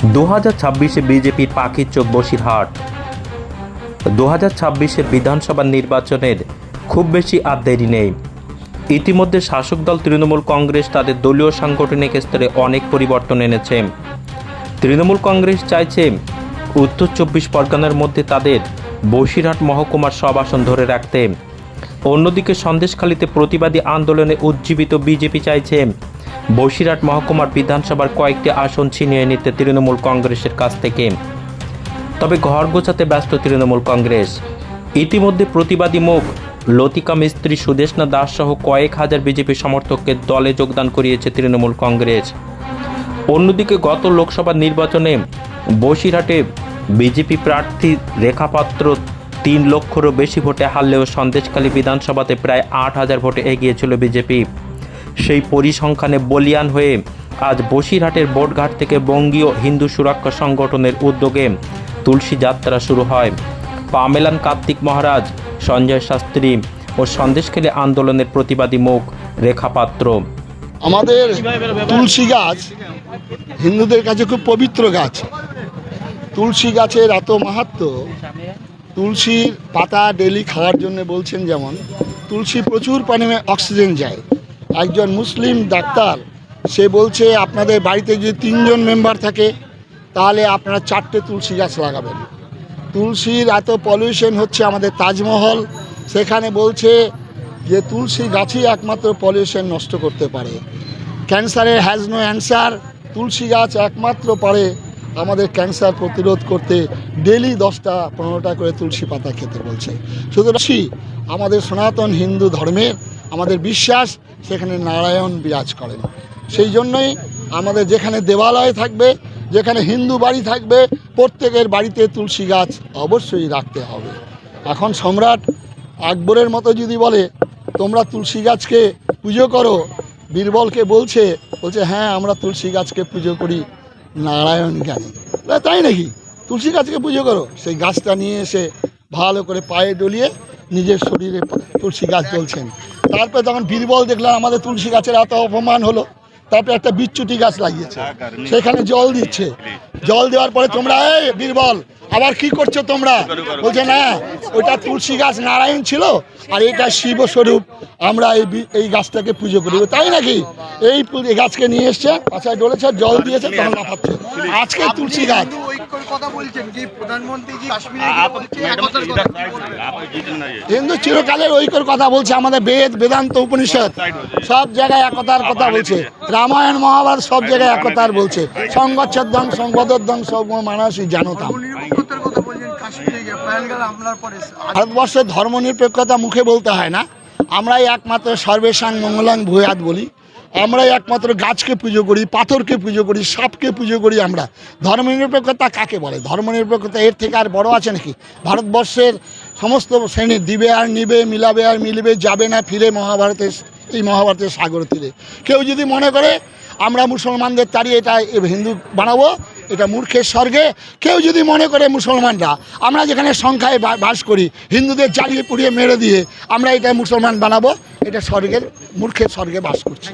দু হাজার ছাব্বিশে বিজেপির পাখির চোখ বসিরহাট দু হাজার ছাব্বিশের বিধানসভা নির্বাচনের খুব বেশি আর দেরি নেই। ইতিমধ্যে শাসক দল তৃণমূল কংগ্রেস তাদের দলীয় সাংগঠনিক স্তরে অনেক পরিবর্তন এনেছে। তৃণমূল কংগ্রেস চাইছে উত্তর চব্বিশ পরগনার মধ্যে তাদের বসিরহাট মহকুমার সব আসন ধরে রাখতে। অন্যদিকে সন্দেশখালীতে প্রতিবাদী আন্দোলনে উজ্জীবিত বিজেপি চাইছে বসিরহাট মহকুমার বিধানসভার কয়েকটি আসন ছিনিয়ে নিতে তৃণমূল কংগ্রেসের কাছ থেকে। তবে ঘর গোছাতে ব্যস্ত তৃণমূল কংগ্রেস। ইতিমধ্যে প্রতিবাদী মুখ, লতিকা মিস্ত্রি সুদেশনা দাস সহ কয়েক হাজার বিজেপি সমর্থককে দলে যোগদান করিয়েছে তৃণমূল কংগ্রেস। অন্যদিকে গত লোকসভা নির্বাচনে বসিরহাটে বিজেপি প্রার্থী রেখাপাত্র তিন লক্ষেরও বেশি ভোটে হারলেও সন্দেশখালী বিধানসভাতে প্রায় আট হাজার ভোটে এগিয়েছিল বিজেপি। সেই পরিসংখ্যানে বলিয়ান হয়ে আজ বসিরহাটের বোটঘাট থেকে বঙ্গীয় হিন্দু সুরক্ষা সংগঠনের উদ্যোগে তুলসী যাত্রা শুরু হয়। পামেলান কার্তিক মহারাজ, সঞ্জয় শাস্ত্রী ও সন্দেশখালী আন্দোলনের প্রতিবাদী মুখ রেখাপাত্র। আমাদের তুলসী গাছ হিন্দুদের কাছে খুব পবিত্র গাছ। তুলসী গাছের এত মাহাত্ম তুলসীর পাতা ডেলি খাওয়ার জন্য বলছেন যেমন, তুলসী প্রচুর পরিমাণে অক্সিজেন যায়। একজন মুসলিম ডাক্তার, সে বলছে আপনাদের বাড়িতে যদি তিনজন মেম্বার থাকে, তাহলে আপনারা চারটে তুলসী গাছ লাগাবেন। তুলসীর এত পলিউশন হচ্ছে আমাদের তাজমহল, সেখানে বলছে যে তুলসী গাছই একমাত্র পলিউশন নষ্ট করতে পারে। ক্যান্সারের হ্যাজ নো অ্যান্সার তুলসী গাছ একমাত্র পারে আমাদের ক্যান্সার প্রতিরোধ করতে ডেলি দশটা, পনেরোটা করে তুলসী পাতা খেতে বলছে। সুতরাং আমাদের সনাতন হিন্দু ধর্মের আমাদের বিশ্বাস, সেখানে নারায়ণ বিরাজ করেন। সেই জন্যই আমাদের যেখানে দেবালয় থাকবে, যেখানে হিন্দু বাড়ি থাকবে, প্রত্যেকের বাড়িতে তুলসী গাছ অবশ্যই রাখতে হবে। এখন সম্রাট আকবরের মতো যদি বলে, তোমরা তুলসী গাছকে পুজো করো, বীরবলকে বলছে বলছে হ্যাঁ আমরা তুলসী গাছকে পুজো করি। নারায়ণ জ্ঞানী। তাই নাকি? তুলসী গাছকে পুজো করো। সেই গাছটা নিয়ে এসে ভালো করে পায়ে ডলিয়ে নিজের শরীরে তুলসী গাছ জ্বলছেন। তারপরে তখন বীরবল দেখলাম আমাদের তুলসী গাছের এত অপমান হলো তারপরে একটা বিচ্ছুটি গাছ লাগিয়েছে। সেখানে জল দিচ্ছে। জল দেওয়ার পরে তোমরা এই বীরবল আবার কি করছ তোমরা? বলছে, না ওটা তুলসী গাছ নারায়ণ ছিল আর এটা শিবস্বরূপ। আমরা এই এই গাছটাকে পুজো করি। তাই নাকি? এই গাছকে নিয়ে এসছে পাশায় ডলেছে, জল দিয়েছে, তখন আজকে তুলসী গাছ। হিন্দু চিরকালের ঐক্যর কথা বলছে আমাদের বেদ বেদান্ত উপনিষদ। সব জায়গায় একতার কথা বলছে। রামায়ণ মহাভারত সব জায়গায় একতার বলছে। সংগচ্ছেদং সংগদং সব মানসই জানতাম নিরপেক্ষতার কথা বলছেন কাশ্মীরে গিয়ে পায়েলগাঁও হামলার পরে ভারতবর্ষের ধর্মনিরপেক্ষতা মুখে বলতে হয় না। আমরাই একমাত্র সর্বেশাং মঙ্গলাং ভূয়াত বলি। আমরাই একমাত্র গাছকে পুজো করি, পাথরকে পুজো করি, সাপকে পুজো করি আমরা। ধর্মনিরপেক্ষতা কাকে বলে? ধর্মনিরপেক্ষতা এর থেকে আর বড় আছে নাকি? ভারতবর্ষের সমস্ত শ্রেণির দিবে আর নিবে, মিলাবে আর মিলবে, যাবে না ফিরে মহাভারতের এই মহাভারতের সাগর তীরে। কেউ যদি মনে করে, আমরা মুসলমানদের তাড়িয়ে এটা হিন্দু বানাবো, এটা মূর্খের স্বর্গে। কেউ যদি মনে করে মুসলমানরা, আমরা যেখানে সংখ্যায় বাস করি, হিন্দুদের জ্বালিয়ে পুড়িয়ে মেরে দিয়ে আমরা এটা মুসলমান বানাবো, এটা স্বর্গের, মূর্খের স্বর্গে বাস করছি।